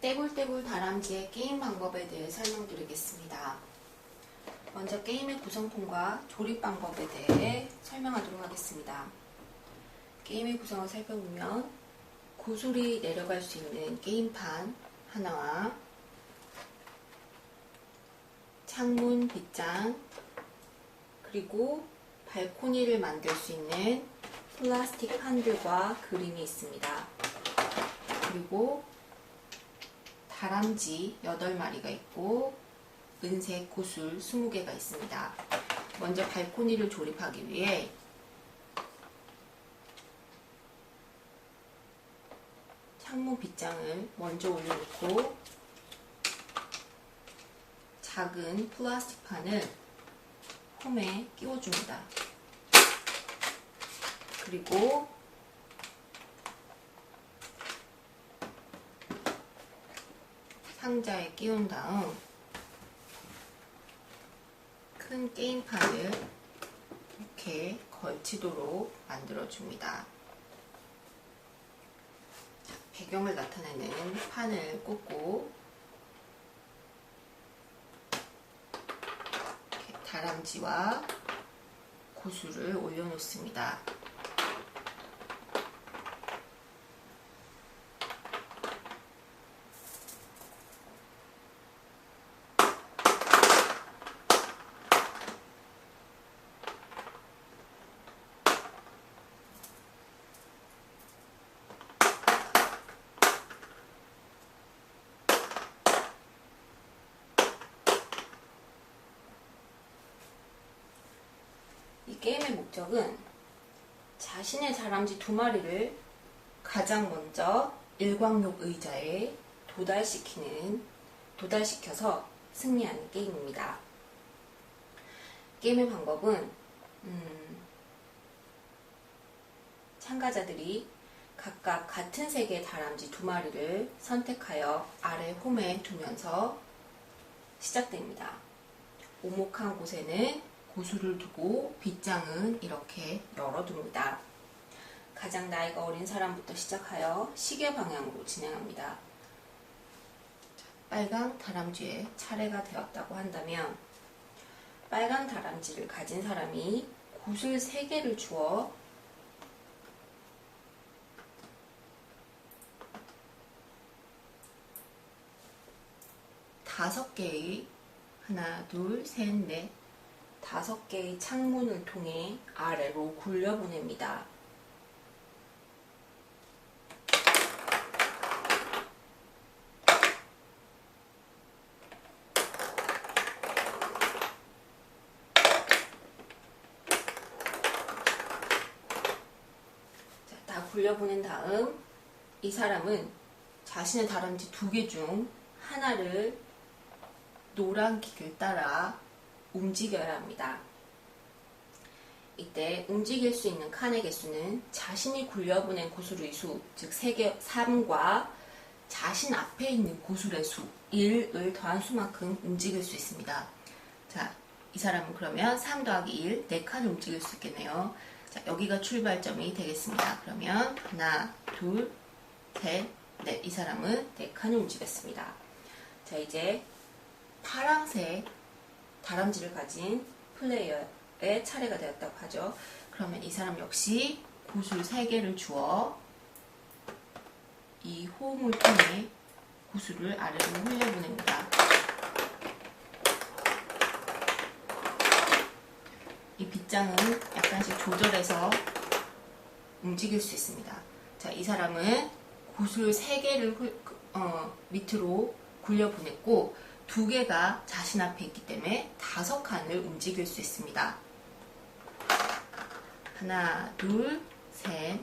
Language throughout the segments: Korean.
떼굴떼굴 다람쥐의 게임 방법에 대해 설명드리겠습니다. 먼저 게임의 구성품과 조립 방법에 대해 설명하도록 하겠습니다. 게임의 구성을 살펴보면 구슬이 내려갈 수 있는 게임판 하나와 창문 빗장 그리고 발코니를 만들 수 있는 플라스틱 판들과 그림이 있습니다. 그리고 다람쥐 8마리가 있고 은색 구슬 20개가 있습니다. 먼저 발코니를 조립하기 위해 창문 빗장을 먼저 올려놓고 작은 플라스틱 판을 홈에 끼워줍니다. 그리고 상자에 끼운 다음 큰 게임판을 이렇게 걸치도록 만들어줍니다. 배경을 나타내는 판을 꽂고 다람쥐와 고수를 올려놓습니다. 이 게임의 목적은 자신의 다람쥐 두 마리를 가장 먼저 일광욕 의자에 도달시키는, 도달시켜서 승리하는 게임입니다. 게임의 방법은, 음, 참가자들이 각각 같은 색의 다람쥐 두 마리를 선택하여 아래 홈에 두면서 시작됩니다. 오목한 곳에는 고수를 두고 빗장은 이렇게 열어둡니다. 가장 나이가 어린 사람부터 시작하여 시계 방향으로 진행합니다. 빨강 다람쥐의 차례가 되었다고 한다면 빨간 다람쥐를 가진 사람이 구슬 3개를 주어 다섯 개의 하나, 둘, 셋, 넷, 다섯 개의 창문을 통해 아래로 굴려보냅니다. 자, 다 굴려보낸 다음 이 사람은 자신의 다람쥐 두 개 중 하나를 노란 길을 따라 움직여야 합니다. 이때 움직일 수 있는 칸의 개수는 자신이 굴려보낸 구슬의 수, 즉 3개, 3과 자신 앞에 있는 구슬의 수, 1을 더한 수만큼 움직일 수 있습니다. 자, 이 사람은 그러면 3 더하기 1, 4칸을 움직일 수 있겠네요. 자, 여기가 출발점이 되겠습니다. 그러면 하나, 둘, 셋, 넷. 이 사람은 4칸을 움직였습니다. 자, 이제 파랑색 다람쥐를 가진 플레이어의 차례가 되었다고 하죠. 그러면 이 사람 역시 구슬 3개를 주어 이 호흡을 통해 구슬을 아래로 흘려보냅니다. 이 빗장은 약간씩 조절해서 움직일 수 있습니다. 자, 이 사람은 구슬 3개를 어, 밑으로 굴려보냈고 두 개가 자신 앞에 있기 때문에 다섯 칸을 움직일 수 있습니다. 하나, 둘, 셋,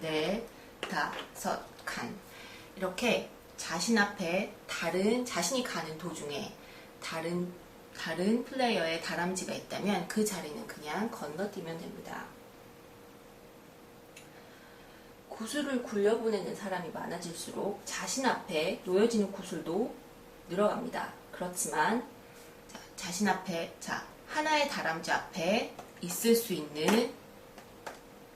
넷, 다섯 칸. 이렇게 자신 앞에 다른, 자신이 가는 도중에 다른, 다른 플레이어의 다람쥐가 있다면 그 자리는 그냥 건너뛰면 됩니다. 구슬을 굴려보내는 사람이 많아질수록 자신 앞에 놓여지는 구슬도 늘어갑니다. 그렇지만 자, 자신 앞에 자 하나의 다람쥐 앞에 있을 수 있는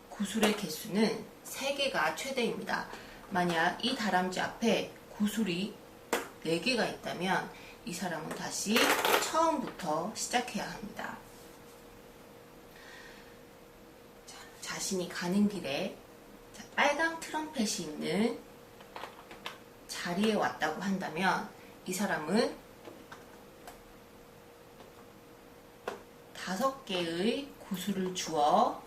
구슬의 개수는 3개가 최대입니다. 만약 이 다람쥐 앞에 구슬이 4개가 있다면 이 사람은 다시 처음부터 시작해야 합니다. 자, 자신이 가는 길에 자, 빨강 트럼펫이 있는 자리에 왔다고 한다면 이 사람은 다섯 개의 구슬을 주어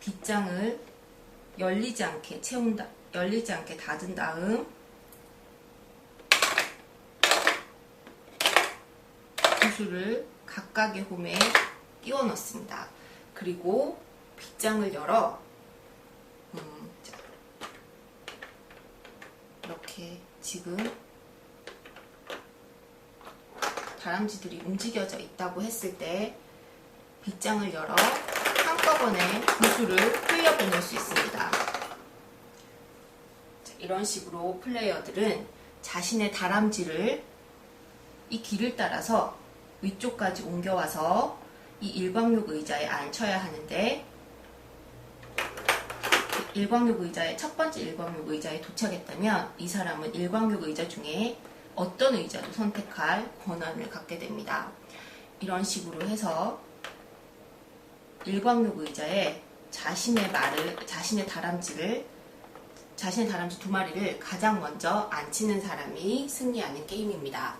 빗장을 열리지 않게 채운다, 열리지 않게 닫은 다음 구슬을 각각의 홈에 끼워 넣습니다. 그리고 빗장을 열어 음, 자, 이렇게 지금 다람쥐들이 움직여져 있다고 했을 때 빗장을 열어 한꺼번에 구슬을 흘려보낼 수 있습니다. 자, 이런 식으로 플레이어들은 자신의 다람쥐를 이 길을 따라서 위쪽까지 옮겨와서 이 일광욕 의자에 앉혀야 하는데 일광욕 의자의 첫 번째 일광욕 의자에 도착했다면 이 사람은 일광욕 의자 중에 어떤 의자도 선택할 권한을 갖게 됩니다. 이런 식으로 해서 일광욕 의자에 자신의 말을 자신의 다람쥐를 자신의 다람쥐 두 마리를 가장 먼저 앉히는 사람이 승리하는 게임입니다.